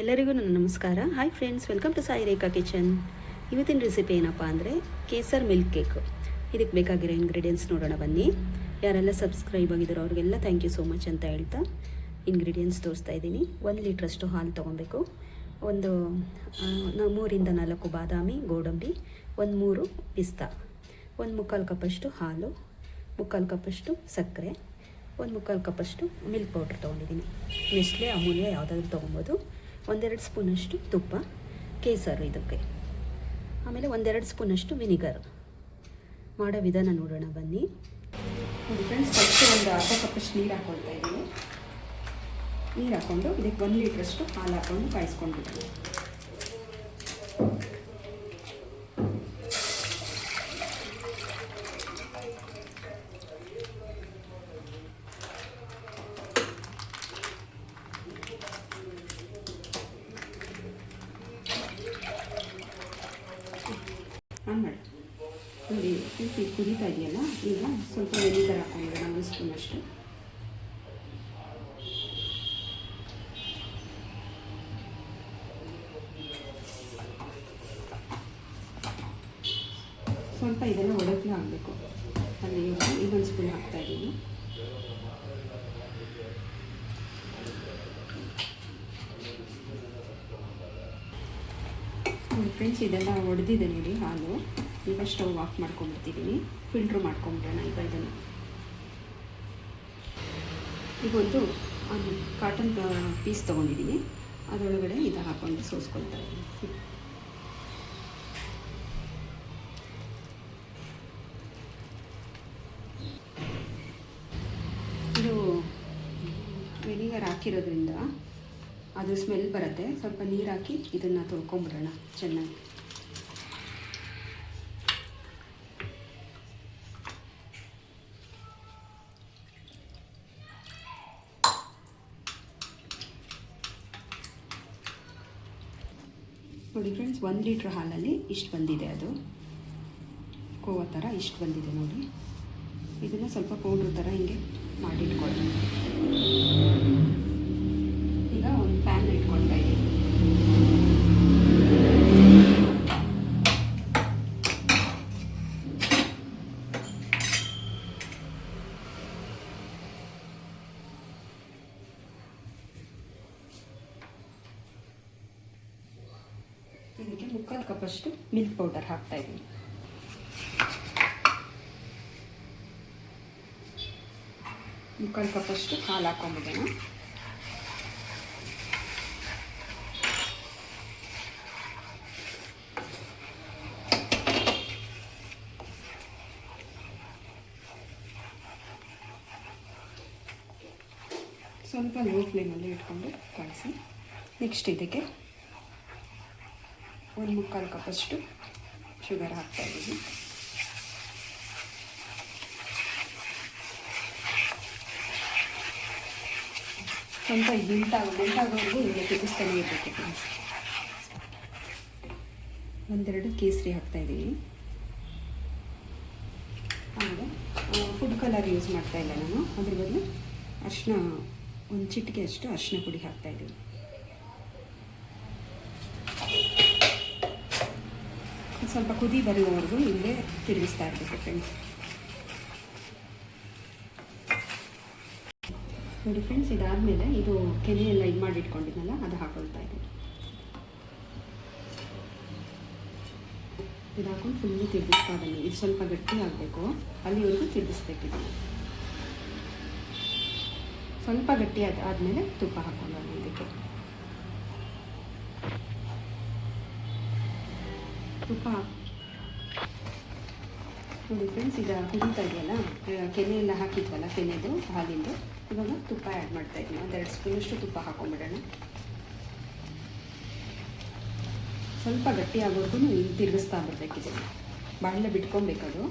ಎಲ್ಲರಿಗೂ ನನ್ನ ನಮಸ್ಕಾರ. Hi friends welcome to Sai Rekha kitchen ಇವತ್ತಿನ ರೆಸಿಪಿ ಏನಪ್ಪ ಅಂದರೆ ಕೇಸರ್ ಮಿಲ್ಕ್ ಕೇಕ್ ಇದಕ್ಕೆ ಬೇಕಾಗಿರೋ ಇಂಗ್ರೀಡಿಯೆಂಟ್ಸ್ ನೋಡೋಣ ಬನ್ನಿ. ಯಾರೆಲ್ಲ ಸಬ್ಸ್ಕ್ರೈಬ್ ಆಗಿದ್ದಾರೋ ಅವ್ರಿಗೆಲ್ಲ ಥ್ಯಾಂಕ್ ಯು ಸೋ ಮಚ್ ಅಂತ ಹೇಳ್ತಾ ಇಂಗ್ರೀಡಿಯೆಂಟ್ಸ್ ತೋರಿಸ್ತಾ ಇದ್ದೀನಿ. ಒಂದು ಲೀಟ್ರಷ್ಟು ಹಾಲು ತೊಗೊಬೇಕು. ಒಂದು ಮೂರಿಂದ ನಾಲ್ಕು ಬಾದಾಮಿ, ಗೋಡಂಬಿ, ಒಂದು ಮೂರು ಪಿಸ್ತಾ. ಒಂದು ಮುಕ್ಕಾಲು ಕಪ್ಪಷ್ಟು ಹಾಲು, ಮುಕ್ಕಾಲು ಕಪ್ಪಷ್ಟು ಸಕ್ಕರೆ, ಒಂದು ಮುಕ್ಕಾಲು ಕಪ್ಪಷ್ಟು ಮಿಲ್ಕ್ ಪೌಡ್ರ್ ತೊಗೊಂಡಿದ್ದೀನಿ. ನೆಸ್ಲೆ ಅಮೂಲ್ಯ ಯಾವುದಾದ್ರೂ ತೊಗೊಬೋದು. ಒಂದೆರಡು ಸ್ಪೂನಷ್ಟು ತುಪ್ಪ, ಕೇಸರು ಇದಕ್ಕೆ. ಆಮೇಲೆ ಒಂದೆರಡು ಸ್ಪೂನಷ್ಟು ವಿನಿಗರ್. ಮಾಡೋ ವಿಧಾನ ನೋಡೋಣ, ಬನ್ನಿ. ನೋಡಿ ಫ್ರೆಂಡ್ಸ್ ಫಸ್ಟ್ ಒಂದು ಅರ್ಧ ಕಪ್ಪಷ್ಟು ನೀರು ಹಾಕ್ಕೊಳ್ತಾ ಇದ್ದೀನಿ. ನೀರು ಹಾಕ್ಕೊಂಡು ಇದಕ್ಕೆ ಒಂದು ಲೀಟ್ರಷ್ಟು ಹಾಲು ಹಾಕ್ಕೊಂಡು ಕಾಯಿಸ್ಕೊಂಡ್ಬಿಡ್ತೀನಿ ಆನ್ ಮಾಡಿ. ನೋಡಿ ಇದು ಕುದೀತಾ ಇದೆಯಲ್ಲ, ಈಗ ಸ್ವಲ್ಪ ವೆನಿಗರ್ ಹಾಕೊಂಡಿರೋಣ ಒಂದು ಸ್ಪೂನಷ್ಟು ಸ್ವಲ್ಪ ಇದೆಲ್ಲ ಒಡಕ್ಲೇ ಆಗಬೇಕು ಅಲ್ಲಿ ಇನ್ನೊಂದು ಸ್ಪೂನ್ ಹಾಕ್ತಾ ಇದ್ದೀನಿ. ಫ್ರೆಂಡ್ಸ್, ಇದೆಲ್ಲ ಒಡೆದಿದೆ ನೋಡಿ, ಹಾಲು. ಈಗ ಸ್ಟವ್ ಆಫ್ ಮಾಡ್ಕೊಂಡ್ಬಿಡ್ತಿದ್ದೀನಿ ಫಿಲ್ಟ್ರ್ ಮಾಡ್ಕೊಂಬಿಡೋಣ ಈಗ ಇದನ್ನು. ಈಗ ಒಂದು ಕಾಟನ್ ಪೀಸ್ ತೊಗೊಂಡಿದ್ದೀನಿ ಅದರೊಳಗಡೆ ಇದು ಹಾಕೊಂಡು ಸೋಸ್ಕೊಳ್ತಾ ಇದ್ದೀನಿ. ಇದು ವಿನಿಗರ್ ಹಾಕಿರೋದ್ರಿಂದ ಅದು ಸ್ಮೆಲ್ ಬರುತ್ತೆ. ಸ್ವಲ್ಪ ನೀರು ಹಾಕಿ ಇದನ್ನು ತೊಳ್ಕೊಂಬಿಡೋಣ. ಚೆನ್ನಾಗಿ. ನೋಡಿ ಫ್ರೆಂಡ್ಸ್ ಒಂದು ಲೀಟ್ರ್ ಹಾಲಲ್ಲಿ ಇಷ್ಟು ಬಂದಿದೆ ಅದು. ಕೋವ ಥರ ಇಷ್ಟು ಬಂದಿದೆ ನೋಡಿ. ಇದನ್ನು ಸ್ವಲ್ಪ ಪೌಡ್ರ್ ಥರ ಹಿಂಗೆ ಮಾಡಿಟ್ಕೊಳ್ಳೋಣ ಈಗ ಒಂದು ಪ್ಯಾನ್ ಇಟ್ಕೊಳ್ತಾ ಇದ್ದೀನಿ ಇದಕ್ಕೆ ಮುಕ್ಕಾಲು ಕಪ್ಪಷ್ಟು ಮಿಲ್ಕ್ ಪೌಡರ್ ಹಾಕ್ತಾ ಇದ್ದೀನಿ. ಮುಕ್ಕಾಲು ಕಪ್ಪಷ್ಟು ಹಾಲು ಹಾಕೊಂಬಿಡೋಣ ಸ್ವಲ್ಪ ಲೋ ಫ್ಲೇಮಲ್ಲಿ ಇಟ್ಕೊಂಡು ಕಳಿಸಿ ನೆಕ್ಸ್ಟ್ ಇದಕ್ಕೆ ಒಂದು ಮುಕ್ಕಾಲು ಕಪ್ಪಷ್ಟು ಶುಗರ್ ಹಾಕ್ತಾ ಇದ್ದೀನಿ. ಸ್ವಲ್ಪ ಗಿಂಟಾಗ ಮೆಂಟಾಗೋವರೆಗೂ ಇಲ್ಲಿ ತಿಕ್ಕಿಸ್ತಾನೆ ಇರಬೇಕು. ಒಂದೆರಡು ಕೇಸರಿ ಹಾಕ್ತಾ ಇದ್ದೀವಿ ಆಮೇಲೆ ಫುಡ್ ಕಲರ್ ಯೂಸ್ ಮಾಡ್ತಾ ಇಲ್ಲ ನಾನು. ಅದ್ರ ಬದಲು ಅರಿಶಿನ ಒಂದು ಚಿಟಿಕೆ ಅಷ್ಟು ಅರಿಶಿನ ಪುಡಿ ಹಾಕ್ತಾ ಸ್ವಲ್ಪ ಕುದಿ ಬರುವವರೆಗೂ ಹಿಂದೆ ತಿರುಗಿಸ್ತಾ ಇರಬೇಕು ಫ್ರೆಂಡ್ಸ್ ನೋಡಿ ಫ್ರೆಂಡ್ಸ್ ಇದಾದಮೇಲೆ ಇದು ಕೆನೆ ಎಲ್ಲ ಇದು ಮಾಡಿ ಇಟ್ಕೊಂಡಿದ್ನಲ್ಲ ಅದು ಹಾಕೊಳ್ತಾ ಇದ್ದೀನಿ ಇದು ಹಾಕೊಂಡು ಫುಲ್ಲು ತಿರುಗಿಸ್ತಾ ಬನ್ನಿ ಇದು ಸ್ವಲ್ಪ ಗಟ್ಟಿ ಆಗಬೇಕು. ಅಲ್ಲಿವರೆಗೂ ತಿರುಗಿಸ್ಬೇಕಿದೆ. ಸ್ವಲ್ಪ ಗಟ್ಟಿ ಆದ ಆದಮೇಲೆ ತುಪ್ಪ ಹಾಕೊಳ್ಳೋಣ. ತುಪ್ಪ. ನೋಡಿ ಫ್ರೆಂಡ್ಸ್ ಈಗ ಕುದೀತಾ ಇದೆಯಲ್ಲ? ಕೆನೆ ಎಲ್ಲ ಹಾಕಿದ್ವಲ್ಲ, ಕೆನೆದು, ಹಾಲಿಂದು. ಇವಾಗ ತುಪ್ಪ ಆ್ಯಡ್ ಮಾಡ್ತಾ ಇದ್ದೀನಿ. ಒಂದೆರಡು ಸ್ಪೂನಷ್ಟು ತುಪ್ಪ ಹಾಕೊಂಡ್ಬಿಡೋಣ ಸ್ವಲ್ಪ ಗಟ್ಟಿ ಆಗೋವರೆಗೂ ಹಿಂಗೆ ತಿರುಗಿಸ್ತಾ ಬರಬೇಕಿದೆ. ಬಾಣಲೆ ಬಿಟ್ಕೊಬೇಕದು.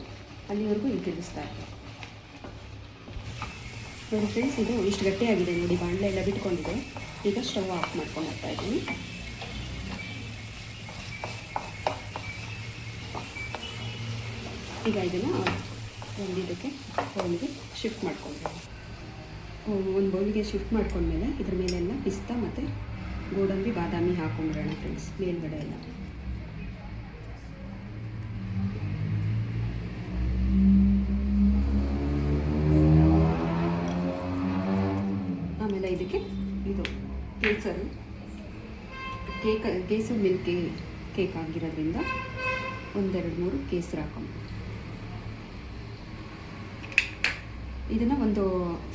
ಅಲ್ಲಿವರೆಗೂ ಹಿಂಗೆ ತಿರುಗಿಸ್ತಾ ಇರಬೇಕು. ನೋಡಿ ಫ್ರೆಂಡ್ಸ್ ಇದು ಇಷ್ಟು ಗಟ್ಟಿಯಾಗಿದೆ ನೋಡಿ, ಬಾಣಲೆ ಎಲ್ಲ ಬಿಟ್ಕೊಂಡಿದೆ. ಈಗ ಸ್ಟವ್ ಆಫ್ ಮಾಡ್ಕೊಂಡು ಬರ್ತಾ ಇದ್ದೀನಿ. ಈಗ ಇದನ್ನು ಒಂದು ಇದಕ್ಕೆ ಬೌಲಿಗೆ ಶಿಫ್ಟ್ ಮಾಡ್ಕೊಂಡ್ರೆ ಒಂದು ಬೌಲಿಗೆ ಶಿಫ್ಟ್ ಮಾಡ್ಕೊಂಡ್ಮೇಲೆ ಇದ್ರ ಮೇಲೆಲ್ಲ ಪಿಸ್ತಾ ಮತ್ತು ಗೋಡಂಬಿ ಬಾದಾಮಿ ಹಾಕೊಂಡ್ಬಿಡೋಣ ಫ್ರೆಂಡ್ಸ್ ಮೇಲ್ಗಡೆ ಎಲ್ಲ. ಆಮೇಲೆ ಇದಕ್ಕೆ ಇದು ಕೇಸರು. ಕೇಕ್ ಕೇಸರಿ ಮಿಲ್ಕ್ ಕೇಕ್ ಆಗಿರೋದ್ರಿಂದ ಒಂದೆರಡು ಮೂರು ಕೇಸರು ಹಾಕೊಂಡು ಇದನ್ನು ಒಂದು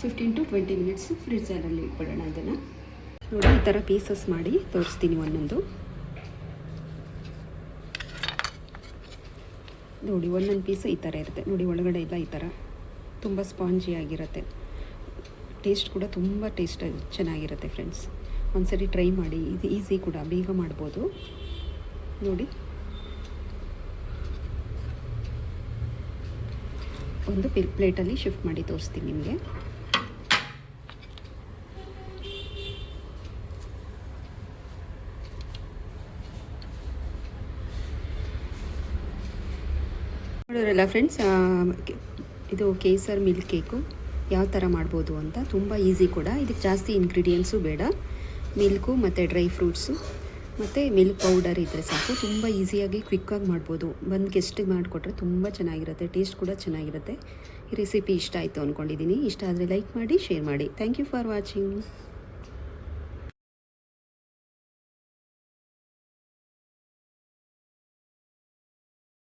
ಫಿಫ್ಟೀನ್ ಟು ಟ್ವೆಂಟಿ ಮಿನಿಟ್ಸ್ ಫ್ರಿಜ್ಜರಲ್ಲಿ ಇಟ್ಬಿಡೋಣ ಇದನ್ನು. ನೋಡಿ, ಈ ಥರ ಪೀಸಸ್ ಮಾಡಿ ತೋರಿಸ್ತೀನಿ ಒಂದೊಂದು. ನೋಡಿ, ಒಂದೊಂದು ಪೀಸು ಈ ಥರ ಇರುತ್ತೆ. ನೋಡಿ, ಒಳಗಡೆ ಎಲ್ಲ ಈ ಥರ ತುಂಬ ಸ್ಪಾಂಜಿ ಆಗಿರುತ್ತೆ. ಟೇಸ್ಟ್ ಕೂಡ ತುಂಬ ಟೇಸ್ಟ್ ಚೆನ್ನಾಗಿರುತ್ತೆ ಫ್ರೆಂಡ್ಸ್ ಒಂದ್ಸರಿ ಟ್ರೈ ಮಾಡಿ, ಇದು ಈಸಿ ಕೂಡ, ಬೇಗ ಮಾಡ್ಬೋದು. ನೋಡಿ. ಒಂದು ಪಿಲ್ ಪ್ಲೇಟಲ್ಲಿ ಶಿಫ್ಟ್ ಮಾಡಿ ತೋರಿಸ್ತೀನಿ ನಿಮಗೆ. ನೋಡೋರಲ್ಲ ಫ್ರೆಂಡ್ಸ್ ಇದು ಕೇಸರ್ ಮಿಲ್ಕ್ ಕೇಕು ಯಾವ ಥರ ಮಾಡ್ಬೋದು ಅಂತ, ತುಂಬ ಈಸಿ ಕೂಡ. ಇದಕ್ಕೆ ಜಾಸ್ತಿ ಇಂಗ್ರೀಡಿಯೆಂಟ್ಸು ಬೇಡ. ಮಿಲ್ಕು ಮತ್ತು ಡ್ರೈ ಫ್ರೂಟ್ಸು ಮತ್ತು ಮಿಲ್ಕ್ ಪೌಡರ್ ಇದ್ದರೆ ಸಾಕು. ತುಂಬ ಈಸಿಯಾಗಿ ಕ್ವಿಕ್ಕಾಗಿ ಮಾಡ್ಬೋದು. ಬಂದು ಗೆಸ್ಟಿಗೆ ಮಾಡಿಕೊಟ್ರೆ ತುಂಬ ಚೆನ್ನಾಗಿರುತ್ತೆ. ಟೇಸ್ಟ್ ಕೂಡ ಚೆನ್ನಾಗಿರುತ್ತೆ. ಈ ರೆಸಿಪಿ ಇಷ್ಟ ಆಯಿತು ಅಂದ್ಕೊಂಡಿದ್ದೀನಿ ಇಷ್ಟ ಆದರೆ ಲೈಕ್ ಮಾಡಿ ಶೇರ್ ಮಾಡಿ. Thank you for watching